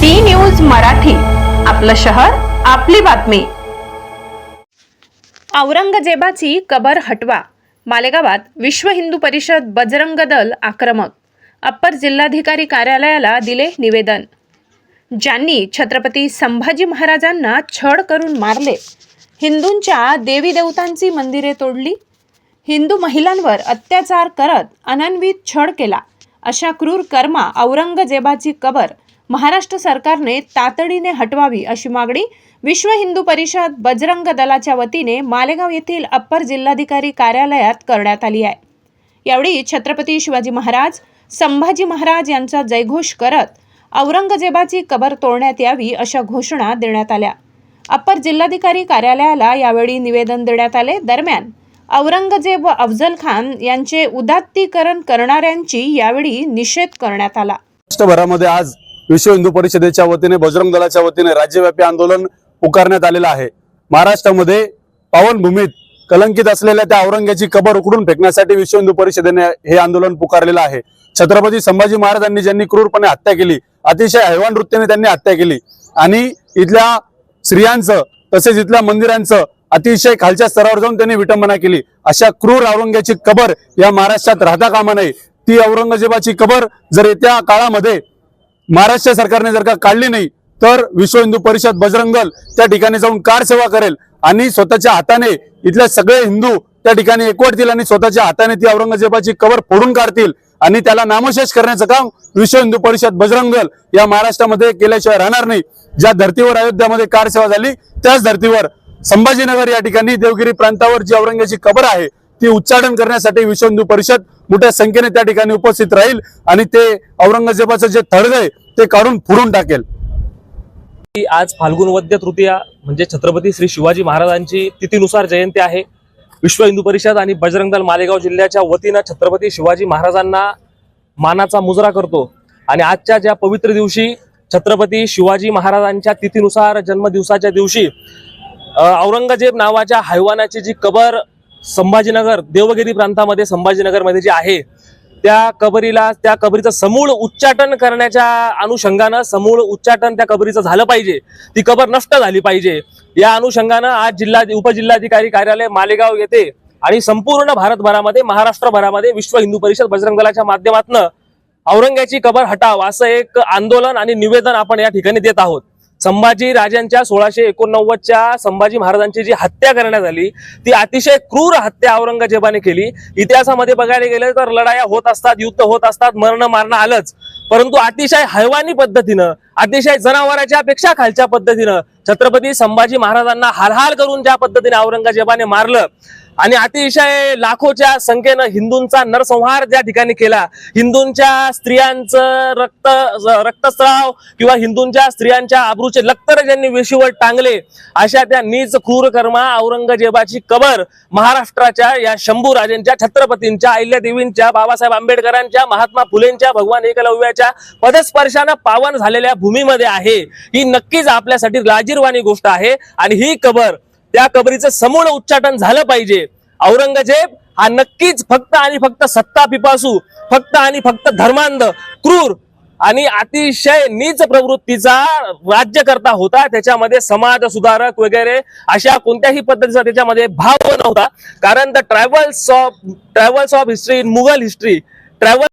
D news Marathi आपलं शहर आपली बातमी. औरंगजेबाची कबर हटवा मालेगावात विश्व हिंदू परिषद बजरंग दल आक्रमक अप्पर जिल्हाधिकारी कार्यालयाला दिले निवेदन. ज्यांनी छत्रपती संभाजी महाराजांना छळ करून मारले हिंदूंच्या देवी देवतांची मंदिरे तोडली हिंदू महिलांवर अत्याचार करत अनन्वित छळ केला. अशा क्रूर कर्मा औरंगजेबाची कबर महाराष्ट्र सरकारने तातडीने हटवावी अशी मागणी विश्व हिंदू परिषद बजरंग दलाच्या वतीने मालेगाव येथील अप्पर जिल्हाधिकारी कार्यालयात करण्यात आली आहे. यावेळी छत्रपती शिवाजी महाराज संभाजी महाराज यांचा जयघोष करत औरंगजेबाची कबर तोडण्यात यावी अशा घोषणा देण्यात आल्या. अप्पर जिल्हाधिकारी कार्यालयाला यावेळी निवेदन देण्यात आले. दरम्यान औरंगजेब व अफजल खान यांचे उदात्तीकरण करणाऱ्यांची यावेळी निषेध करण्यात आला. महाराष्ट्रभरामध्ये आज विश्व हिंदू परिषदेच्या वतीने बजरंग दलाच्या वतीने राज्यव्यापी आंदोलन पुकारण्यात आलेलं आहे. महाराष्ट्रामध्ये पावनभूमीत कलंकित असलेल्या त्या औरंग्याची कबर उकडून फेकण्यासाठी विश्व हिंदू परिषदेने हे आंदोलन पुकारलेलं आहे. छत्रपती संभाजी महाराजांनी ज्यांनी क्रूरपणे हत्या केली अतिशय हैवान वृत्तीने त्यांनी हत्या केली आणि इथल्या स्त्रियांचं तसेच इथल्या मंदिरांचं अतिशय खालच्या स्तरावर जाऊन त्यांनी विटंबना केली. अशा क्रूर औरंग्याची कबर या महाराष्ट्रात राहता कामा नये. ती औरंगजेबाची कबर जर येत्या काळामध्ये महाराष्ट्र सरकारने जर का काढली नाही तर विश्व हिंदू परिषद बजरंग दल त्या ठिकाणी जाऊन कार सेवा करेल आणि स्वतःच्या हाताने इथले सगळे हिंदू त्या ठिकाणी एकवटतील आणि स्वतःच्या हाताने ती औरंगजेबाची कबर फोडून काढतील आणि त्याला नामशेष करण्याचं काम विश्व हिंदू परिषद बजरंग दल या महाराष्ट्रामध्ये केल्याशिवाय राहणार नाही. ज्या धर्तीवर अयोध्यामध्ये कार सेवा झाली त्याच धर्तीवर संभाजीनगर या ठिकाणी देवगिरी प्रांतावर जी औरंगाची कबर आहे ती उच्चाटन करण्यासाठी विश्व हिंदू परिषद मोठ्या संख्येने त्या ठिकाणी उपस्थित राहील आणि ते औरंगजेबाचं जे थडग आहे ते काढून फुडून टाकेल. आज फाल्गुन वद्य तृतीया म्हणजे छत्रपती श्री शिवाजी महाराजांची तिथीनुसार जयंती आहे. विश्व हिंदू परिषद आणि बजरंग दल मालेगाव जिल्ह्याच्या वतीनं छत्रपती शिवाजी महाराजांना मानाचा मुजरा करतो. आणि आजच्या ज्या पवित्र दिवशी छत्रपती शिवाजी महाराजांच्या तिथीनुसार जन्मदिवसाच्या दिवशी औरंगजेब नावाच्या हैवानाची जी कबर संभाजीनगर देवगिरी प्रांतामध्ये संभाजीनगरमध्ये जी आहे त्या कबरीला त्या कबरीचं समूळ उच्चाटन करण्याच्या अनुषंगानं समूळ उच्चाटन त्या कबरीचं झालं पाहिजे. ती कबर नष्ट झाली पाहिजे. या अनुषंगानं आज जिल्हा उपजिल्हाधिकारी कार्यालय मालेगाव येथे आणि संपूर्ण भारतभरामध्ये महाराष्ट्रभरामध्ये विश्व हिंदू परिषद बजरंग दलाच्या माध्यमातून औरंग्याची कबर हटाव असं एक आंदोलन आणि निवेदन आपण या ठिकाणी देत आहोत. संभाजी राजांच्या सोळाशे एकोणनव्वदच्या संभाजी महाराजांची जी हत्या करण्यात आली ती अतिशय क्रूर हत्या औरंगजेबाने केली. इतिहासामध्ये बघायला गेलं तर लढाया होत असतात युद्ध होत असतात मरण मारणं आलंच. परंतु अतिशय हैवानी पद्धतीनं अतिशय जनावराच्या पेक्षा खालच्या पद्धतीनं छत्रपती संभाजी महाराजांना हालहाल करून ज्या पद्धतीने औरंगजेबाने मारलं आणि अतिशय लाखोच्या संख्येनं हिंदूंचा नरसंहार ज्या ठिकाणी केला हिंदूंच्या स्त्रियांचं रक्त रक्तस्राव किंवा हिंदूंच्या स्त्रियांच्या आबरूचे लक्तर ज्यांनी वेशीवर टांगले अशा त्या नीच क्रूर कर्मा औरंगजेबाची कबर महाराष्ट्राच्या या शंभू राजेंच्या छत्रपतींच्या अहिल्यादेवींच्या बाबासाहेब आंबेडकरांच्या महात्मा फुलेंच्या भगवान एकलव्याच्या पदस्पर्शानं पावन झालेल्या भूमीमध्ये आहे. ही नक्कीच आपल्यासाठी लाजीरवाणी गोष्ट आहे आणि ही कबर त्या कबरीचं समूळ उच्चाटन झालं पाहिजे. औरंगजेब हा नक्कीच फक्त आणि फक्त सत्ता पिपासू फक्त आणि फक्त धर्मांध क्रूर आणि अतिशय नीच प्रवृत्तीचा राज्यकर्ता होता. त्याच्यामध्ये समाज सुधारक वगैरे अशा कोणत्याही पद्धतीचा त्याच्यामध्ये भाव नव्हता. कारण the travels of travels of history in Mughal history travel